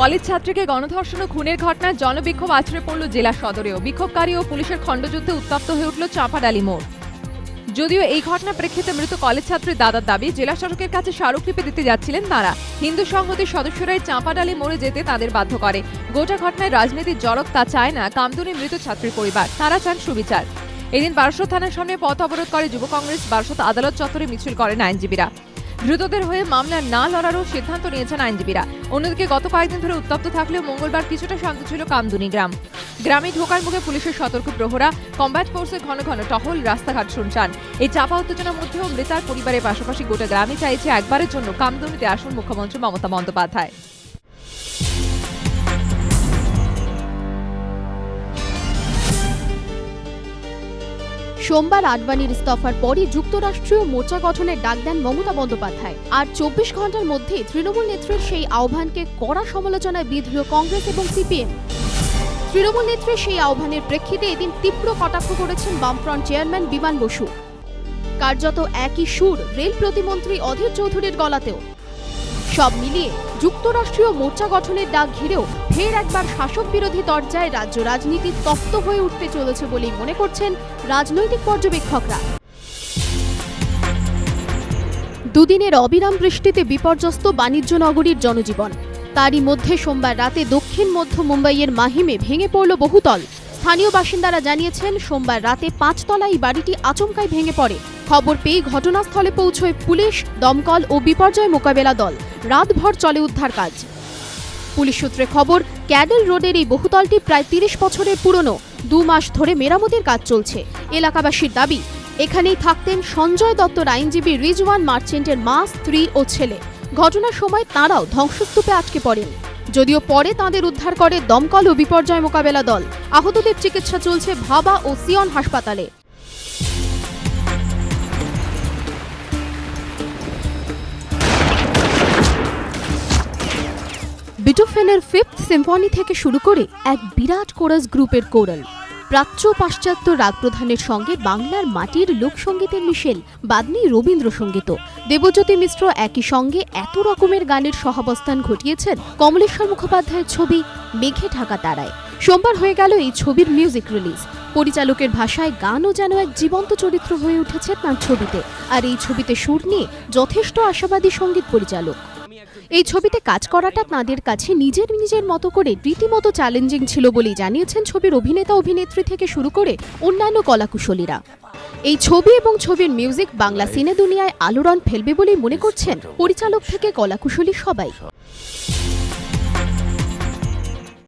College ছাত্রীকে গণধর্ষণ ও খুনের ঘটনায় জনবিক্ষোভ আছড়ে পড়ল জেলা সদরেও। বিক্ষোভকারী ও পুলিশের খণ্ডযুদ্ধে উত্তপ্ত হয়ে উঠল চাঁপাডালি মোড়। যদিও এই ঘটনা প্রেক্ষিতে মৃত কলেজ ছাত্রীর দাদার দাবি, জেলা শাসকের কাছে স্মারকলিপি দিতে যাচ্ছিলেন তারা। হিন্দু সংহতির সদস্যরাই চাঁপাডালি মোড়ে যেতে তাদের বাধ্য করে। গোটা ঘটনায় রাজনীতির জড়ক তা চায় না, কামদুনি মৃত ছাত্রীর পরিবার। তারা চান সুবিচার। এদিন বারাসত থানার সামনে পথ অবরোধ করে যুব কংগ্রেস বারাসত আদালত চত্বরে মিছিল করেন আইনজীবীরা। ধৃতদের হয়ে মামলা না লড়ারও সিদ্ধান্ত নিয়েছেন আইনজীবীরা। অন্যদিকে গত কয়েকদিন ধরে উত্তপ্ত থাকলেও মঙ্গলবার কিছুটা শান্ত ছিল কামদুনি গ্রাম। গ্রামে ঢোকার মুখে পুলিশের সতর্ক প্রহরা, কম্ব্যাট ফোর্সের ঘন ঘন টহল, রাস্তাঘাট শুনছান এই চাপা উত্তেজনার মধ্যেও মৃতার পরিবারের পাশাপাশি গোটা গ্রামে চাইছে একবারের জন্য কামদুনিতে আসুন মুখ্যমন্ত্রী মমতা বন্দ্যোপাধ্যায়। সোমবার আডবাণীর ইস্তফার পরই যুক্তরাষ্ট্রীয় মোর্চা গঠনের ডাক দেন মমতা বন্দ্যোপাধ্যায়। আর চব্বিশ ঘণ্টার মধ্যে তৃণমূল নেত্রীর সেই আহ্বানকে কড়া সমালোচনায় বিধল কংগ্রেস এবং সিপিএম। তৃণমূল নেত্রীর সেই আহ্বানের প্রেক্ষিতে এদিন তীব্র কটাক্ষ করেছেন বামফ্রন্ট চেয়ারম্যান বিমান বসু। কার্যত একই সুর রেল প্রতিমন্ত্রী অধীর চৌধুরীর গলাতেও। সব মিলিয়ে যুক্তরাষ্ট্রীয় মোর্চা গঠনের ডাক ঘিরেও ফের একবার শাসক বিরোধী দরজায় রাজ্য রাজনীতি তপ্ত হয়ে উঠতে চলেছে বলেই মনে করছেন রাজনৈতিক পর্যবেক্ষকরা। দুদিনের অবিরাম বৃষ্টিতে বিপর্যস্ত বাণিজ্য নগরীর জনজীবন। তারই মধ্যে সোমবার রাতে দক্ষিণ মধ্য মুম্বাইয়ের মাহিমে ভেঙে পড়ল বহুতল। স্থানীয় বাসিন্দারা জানিয়েছেন, সোমবার রাতে পাঁচতলা এই বাড়িটি আচমকাই ভেঙে পড়ে। খবর পেয়ে ঘটনাস্থলে পৌঁছয় পুলিশ, দমকল ও বিপর্যয় মোকাবেলা দল। রাতভর চলে উদ্ধার কাজ। পুলিশ সূত্রে খবর, ক্যাডেল রোডের এই বহুতলটি প্রায় তিরিশ বছরের পুরনো। দু মাস ধরে মেরামতের কাজ চলছে। এলাকাবাসীর দাবি, এখানেই থাকতেন সঞ্জয় দত্তর আইনজীবী রিজওয়ান মার্চেন্টের মা, স্ত্রী ও ছেলে। ঘটনার সময় তাঁরাও ধ্বংসস্তূপে আটকে পড়েন। যদিও পরে তাঁদের উদ্ধার করে দমকল ও বিপর্যয় মোকাবেলা দল। আহতদের চিকিৎসা চলছে ভাবা ও সিয়ন হাসপাতালে। বিটোফেনের ফিফথ সিম্ফনি থেকে শুরু করে এক বিরাট কোরাস গ্রুপের কোরাল। প্রাচ্য পাশ্চাত্য রাগ প্রধানের সঙ্গে বাংলার মাটির লোকসঙ্গীতের মিশেল, বাদনি রবীন্দ্রসঙ্গীতও দেবজ্যোতি মিশ্র একই সঙ্গে এত রকমের গানের সহাবস্থান ঘটিয়েছেন কমলেশ্বর মুখোপাধ্যায়ের ছবি মেঘে ঢাকা তারায়। সোমবার হয়ে গেল এই ছবির মিউজিক রিলিজ পরিচালকের ভাষায় গানও যেন এক জীবন্ত চরিত্র হয়ে উঠেছে তার ছবিতে। আর এই ছবিতে সুর নিয়ে যথেষ্ট আশাবাদী সংগীত পরিচালক। এই ছবিতে কাজ করাটা তাঁদের কাছে নিজের নিজের মতো করে রীতিমতো চ্যালেঞ্জিং ছিল বলেই জানিয়েছেন ছবির অভিনেতা অভিনেত্রী থেকে শুরু করে অন্যান্য কলাকুশলীরা। এই ছবি এবং ছবির মিউজিক বাংলা সিনে দুনিয়ায় আলোড়ন ফেলবে বলেই মনে করছেন পরিচালক থেকে কলাকুশলী সবাই।